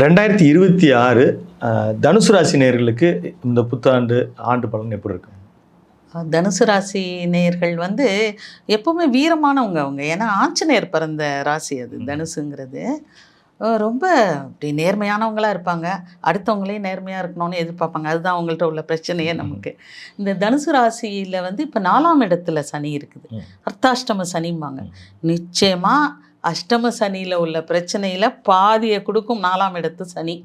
ரெண்டாயிரத்தி இருபத்தி ஆறு தனுசு ராசி நேயர்களுக்கு இந்த புத்தாண்டு ஆண்டு பலன் எப்படி இருக்கும் தனுசு ராசி நேயர்கள் வந்து எப்பவுமே வீரமானவங்க அவங்க. ஏன்னா ஆஞ்சநேயர் பிறந்த ராசி அது தனுசுங்கிறது. ரொம்ப அப்படி நேர்மையானவங்களா இருப்பாங்க. அடுத்தவங்களையும் நேர்மையாக இருக்கணும்னு எதிர்பார்ப்பாங்க. அதுதான் அவங்கள்ட்ட உள்ள பிரச்சனையே நமக்கு. இந்த தனுசு ராசியில் வந்து இப்போ நாலாம் இடத்துல சனி இருக்குது. அர்த்தாஷ்டம சனிம்பாங்க. நிச்சயமாக அஷ்டம சனியில் உள்ள பிரச்சனையில் பாதியை கொடுக்கும் நாலாம் இடத்து சனி.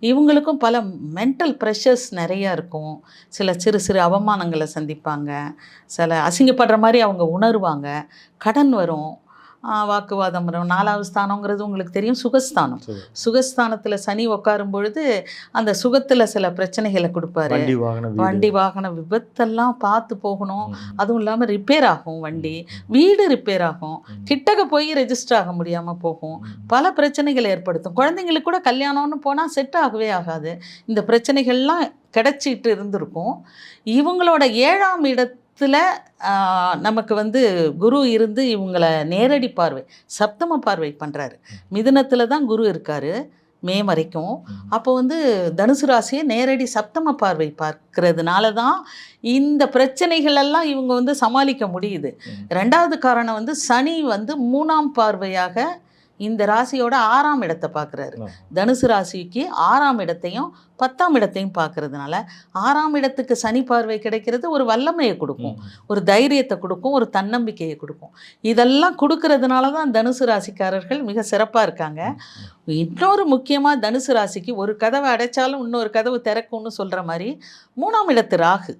இவங்களுக்கும் பல மென்டல் ப்ரெஷர்ஸ் நிறையா இருக்கும். சில சிறு சிறு அவமானங்களை சந்திப்பாங்க. சில அசிங்கப்படுற மாதிரி அவங்க உணருவாங்க. கடன் வரும். வாக்குவாதம் வரும். நாலாவது ஸ்தானங்கிறது உங்களுக்கு தெரியும் சுகஸ்தானம். சுகஸ்தானத்தில் சனி உட்காரும் பொழுது அந்த சுகத்தில் சில பிரச்சனைகளை கொடுப்பாரு. வண்டி வாகன விபத்தெல்லாம் பார்த்து போகணும். அதுவும் இல்லாமல் ரிப்பேர் ஆகும் வண்டி. வீடு ரிப்பேர் ஆகும். கிட்டக்க போய் ரெஜிஸ்டர் ஆக முடியாமல் போகும். பல பிரச்சனைகளை ஏற்படுத்தும். குழந்தைங்களுக்கு கூட கல்யாணம்னு போனால் செட் ஆகவே ஆகாது. இந்த பிரச்சனைகள்லாம் கிடைச்சிட்டு இருந்திருக்கும். இவங்களோட ஏழாம் இடத்துல ஆஹ், நமக்கு வந்து குரு இருந்து இவங்கள நேரடி பார்வை சப்தம பார்வை பண்ணுறாரு மிதுனத்தில் தான் குரு இருக்காரு மே வரைக்கும். அப்போ வந்து தனுசு ராசியை நேரடி சப்தம பார்வை பார்க்கறதுனால தான் இந்த பிரச்சனைகள் எல்லாம் இவங்க வந்து சமாளிக்க முடியுது. ரெண்டாவது காரணம் வந்து சனி வந்து மூணாம் பார்வையாக இந்த ராசியோட ஆறாம் இடத்தை பார்க்குறாரு. தனுசு ராசிக்கு ஆறாம் இடத்தையும் பத்தாம் இடத்தையும் பார்க்கறதுனால ஆறாம் இடத்துக்கு சனி பார்வை கிடைக்கிறது ஒரு வல்லமையை கொடுக்கும். ஒரு தைரியத்தை கொடுக்கும் ஒரு தன்னம்பிக்கையை கொடுக்கும். இதெல்லாம் கொடுக்கறதுனால தான் தனுசு ராசிக்காரர்கள் மிக சிறப்பாக இருக்காங்க. இன்னொரு முக்கியமாக தனுசு ராசிக்கு ஒரு கதவை அடைச்சாலும் இன்னொரு கதவு திறக்கும்னு சொல்கிற மாதிரி மூணாம் இடத்து ராகு.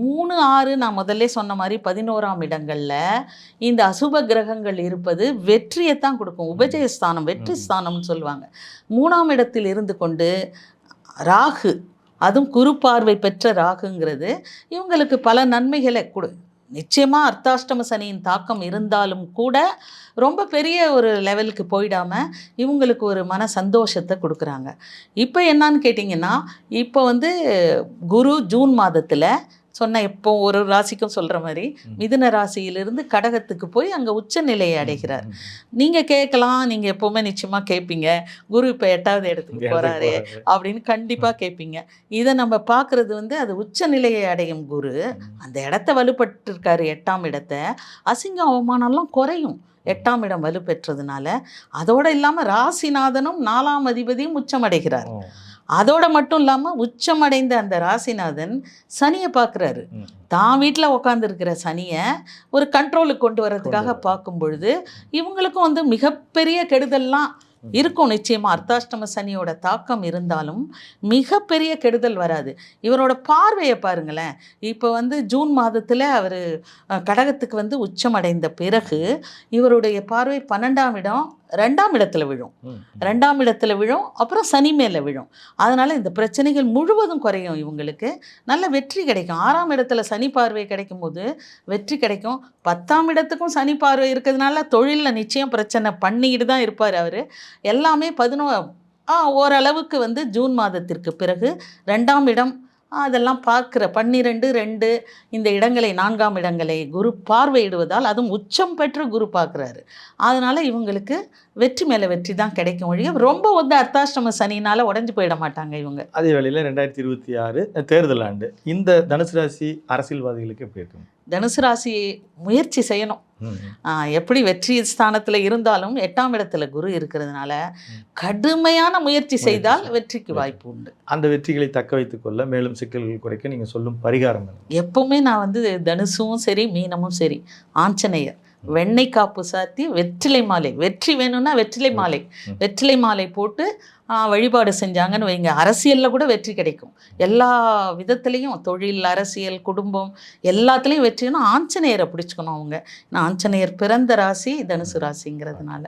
மூணு ஆறு நான் முதல்ல சொன்ன மாதிரி பதினோராம் இடங்களில் இந்த அசுப கிரகங்கள் இருப்பது வெற்றியை தான் கொடுக்கும். உபஜயஸ்தானம் வெற்றி ஸ்தானம்னு சொல்லுவாங்க. மூணாம் இடத்தில் இருந்து கொண்டு ராகு அதுவும் குரு பார்வை பெற்ற ராகுங்கிறது இவங்களுக்கு பல நன்மைகளை கொடு நிச்சயமாக அர்த்தாஷ்டம சனியின் தாக்கம் இருந்தாலும் கூட ரொம்ப பெரிய ஒரு லெவலுக்கு போயிடாமல் இவங்களுக்கு ஒரு மன சந்தோஷத்தை கொடுக்குறாங்க. இப்போ என்னன்னு கேட்டிங்கன்னா இப்போ வந்து குரு ஜூன் மாதத்தில் சொன்ன எப்போ ஒரு ராசிக்கும் சொல்கிற மாதிரி. மிதுன ராசியிலிருந்து கடகத்துக்கு போய் அங்கே உச்ச நிலையை அடைகிறார். நீங்கள் கேட்கலாம் நீங்கள் எப்போவுமே நிச்சயமாக கேட்பீங்க. குரு இப்போ எட்டாவது இடத்துக்கு போகிறாரே போறாரு. அப்படின்னு கண்டிப்பாக கேட்பீங்க. இதை நம்ம பார்க்குறது வந்து அது உச்ச நிலையை அடையும் குரு. அந்த இடத்த வலுப்பட்டிருக்காரு எட்டாம் இடத்த. அசிங்க அவமானம்லாம் குறையும் எட்டாம் இடம் வலுப்பெற்றதுனால. அதோட இல்லாமல் ராசிநாதனும் நாலாம் அதிபதியும் உச்சமடைகிறார். அதோட மட்டும் இல்லாமல் உச்சமடைந்த அந்த ராசிநாதன் சனியை பார்க்குறாரு. தான் வீட்டில் உட்காந்துருக்கிற சனியை ஒரு கண்ட்ரோலுக்கு கொண்டு வர்றதுக்காக. பார்க்கும் பொழுது இவங்களுக்கும் வந்து மிகப்பெரிய கெடுதல்லாம். இருக்கும் நிச்சயமா அர்த்தாஷ்டம சனியோட தாக்கம் இருந்தாலும் மிகப்பெரிய கெடுதல் வராது இவரோட பார்வையை பாருங்களேன் இப்போ வந்து ஜூன் மாதத்தில் அவர் கடகத்துக்கு வந்து உச்சமடைந்த பிறகு இவருடைய பார்வை பன்னெண்டாம் இடம் ரெண்டாம் இடத்துல விழும். ரெண்டாம் இடத்துல விழும் அப்புறம் சனி மேலே விழும். அதனால் இந்த பிரச்சனைகள் முழுவதும் குறையும் இவங்களுக்கு. நல்ல வெற்றி கிடைக்கும். ஆறாம் இடத்துல சனி பார்வை கிடைக்கும் போது வெற்றி கிடைக்கும். பத்தாம் இடத்துக்கும் சனி பார்வை இருக்கிறதுனால தொழிலில் நிச்சயம் பிரச்சனை பண்ணிக்கிட்டு தான் இருப்பார் அவர். எல்லாமே பதினோ ஓரளவுக்கு வந்து ஜூன் மாதத்திற்கு பிறகு ரெண்டாம் இடம் அதெல்லாம் பார்க்குற பன்னிரெண்டு ரெண்டு இந்த இடங்களை நான்காம் இடங்களை குரு பார்வையிடுவதால் அதுவும் உச்சம் பெற்ற குரு பார்க்குறாரு. அதனால் இவங்களுக்கு வெற்றி மேலே வெற்றி தான் கிடைக்கும் ஒழிய ரொம்ப வந்து அர்த்தாஷ்டம சனினால் உடஞ்சி போயிட மாட்டாங்க இவங்க. அதே வேளையில் ரெண்டாயிரத்தி இருபத்தி ஆறு தேர்தல் ஆண்டு. இந்த தனுசு ராசி அரசியல்வாதிகளுக்கு எப்படி இருக்கும்? தனுசு ராசி முயற்சி செய்யணும். எப்படி வெற்றி ஸ்தானத்தில் இருந்தாலும் எட்டாம் இடத்துல குரு இருக்கிறதுனால கடுமையான முயற்சி செய்தால் வெற்றிக்கு வாய்ப்பு உண்டு. அந்த வெற்றிகளை தக்க வைத்துக் கொள்ள மேலும் சிக்கல்கள் குறைக்க நீங்க சொல்லும் பரிகாரம்? எப்பவுமே நான் வந்து தனுசும் சரி மீனமும் சரி ஆஞ்சநேயர். வெண்ணெய் காப்பு சாத்தி வெற்றிலை மாலை. வெற்றி வேணும்னா வெற்றிலை மாலை. வெற்றிலை மாலை போட்டு வழிபாடு செஞ்சாங்கன்னு வைங்க. அரசியலில் கூட வெற்றி கிடைக்கும். எல்லா விதத்துலேயும் தொழில் அரசியல் குடும்பம் எல்லாத்துலேயும் வெற்றினா ஆஞ்சநேயரை பிடிச்சுக்கணும் அவங்க. ஆஞ்சநேயர் பிறந்த ராசி தனுசு ராசிங்கிறதுனால.